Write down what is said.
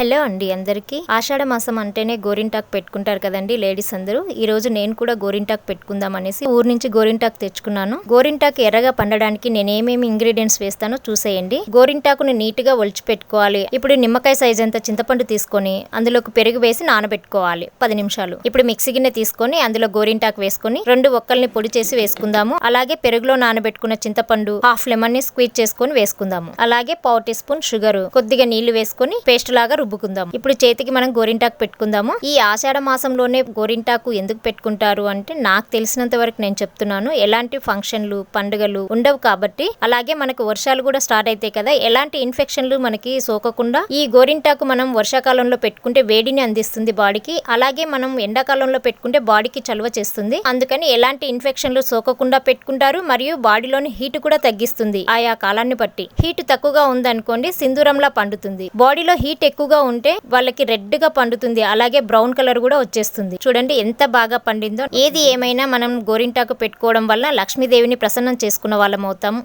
Hello అండి అందరికీ. ఆషాఢ మాసం అంటేనే గోరింటాకు పెట్టుకుంటారు కదండి లేడీస్ అందరూ. ఈ రోజు నేను కూడా గోరింటాకు పెట్టుకుందాం అనేసి ఊరు నుంచి గోరింటాకు తెచ్చుకున్నాను. గోరింటాకు ఎర్రగా పండడానికి నేను ఏమేమి ఇంగ్రీడియంట్స్ వేస్తానో చూసేయండి. గోరింటాకుని నీట్గా ఒలిచి పెట్టుకోవాలి ఇప్పుడు నిమ్మకాయ సైజ్ అంత చింతపండు తీసుకొని అందులోకి పెరుగు వేసి నానబెట్టుకోవాలి. పది నిమిషాలు. ఇప్పుడు మిక్సీ గిన్నె తీసుకొని అందులో గోరింటాకు వేసుకొని రెండు ఒక్కల్ని పొడి చేసి వేసుకుందాము. అలాగే పెరుగులో నానబెట్టుకున్న చింతపండు హాఫ్ లెమన్ని స్క్వీజ్ చేసుకొని వేసుకుందాము. అలాగే పావు టీ స్పూన్ షుగర్. కొద్దిగా నీళ్ళు వేసుకొని పేస్ట్ లాగా రుబ్బుకుందాం ఇప్పుడు చేతికి మనం గోరింటాకు పెట్టుకుందాము. ఈ ఆషాఢ మాసంలోనే గోరింటాకు ఎందుకు పెట్టుకుంటారు అంటే నాకు తెలిసినంత వరకు నేను చెప్తున్నాను. ఎలాంటి ఫంక్షన్లు పండుగలు ఉండవు కాబట్టి. అలాగే మనకు వర్షాలు కూడా స్టార్ట్ అవుతాయి కదా. ఎలాంటి ఇన్ఫెక్షన్లు మనకి సోకకుండా ఈ గోరింటాకు మనం వర్షాకాలంలో పెట్టుకుంటే వేడిని అందిస్తుంది బాడీకి. అలాగే మనం ఎండాకాలంలో పెట్టుకుంటే బాడీకి చలువ చేస్తుంది. అందుకని ఎలాంటి ఇన్ఫెక్షన్లు సోకకుండా పెట్టుకుంటారు. మరియు బాడీలోని హీట్ కూడా తగ్గిస్తుంది. ఆయా కాలాన్ని బట్టి. హీట్ తక్కువగా ఉందనుకోండి సింధూరంలా పండుతుంది. బాడీలో హీట్ ఎక్కువగా ఉంటే వాళ్ళకి రెడ్గా పండుతుంది అలాగే బ్రౌన్ కలర్ కూడా వచ్చేస్తుంది. చూడండి ఎంత బాగా పండిందో. ఏది ఏమైనా మనం గోరింటాకు పెట్టుకోవడం వల్ల లక్ష్మీదేవిని ప్రసన్నం చేసుకున్న వాళ్ళం అవుతాం